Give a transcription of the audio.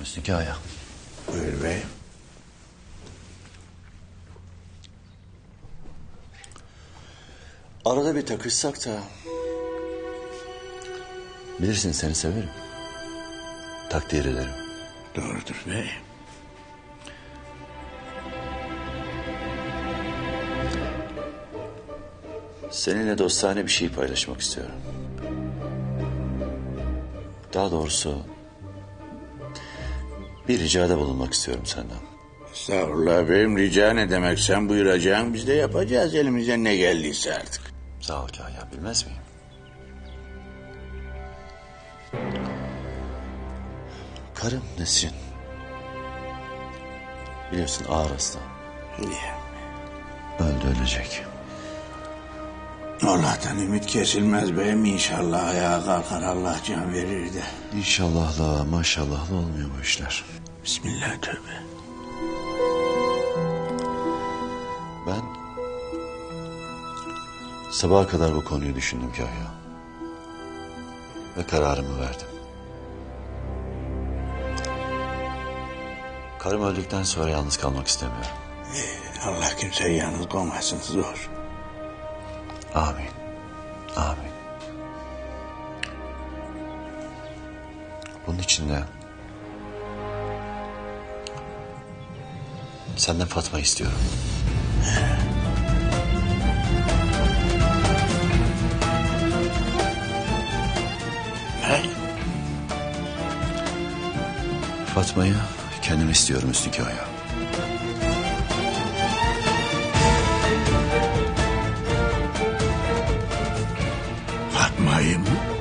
Müslü Kaya. Buyur bey. Arada bir takışsak da... Bilirsin seni severim. Takdir ederim. Doğrudur bey. Seninle dostane bir şey paylaşmak istiyorum. Daha doğrusu... Bir ricada bulunmak istiyorum senden. Estağfurullah beyim rica ne demek sen buyuracaksın biz de yapacağız elimize ne geldiyse artık. Sağ ol Kaya, bilmez miyim? Karım Nesrin. Biliyorsun ağır hasta. Ya, Öldü ölecek. Allah'tan ümit kesilmez beyim inşallah ayağa kalkar Allah can verir de. İnşallahla maşallahla olmuyor bu işler. Bismillah tövbe. Ben sabaha kadar bu konuyu düşündüm Kaya. Ve kararımı verdim. Karım öldükten sonra yalnız kalmak istemiyorum. Allah kimseyi yalnız koymasın zor. Amin. Amin. Bunun için de senden Fatma istiyorum. Ne? Fatma'yı kendim istiyorum Üstü Kaya. Caemo?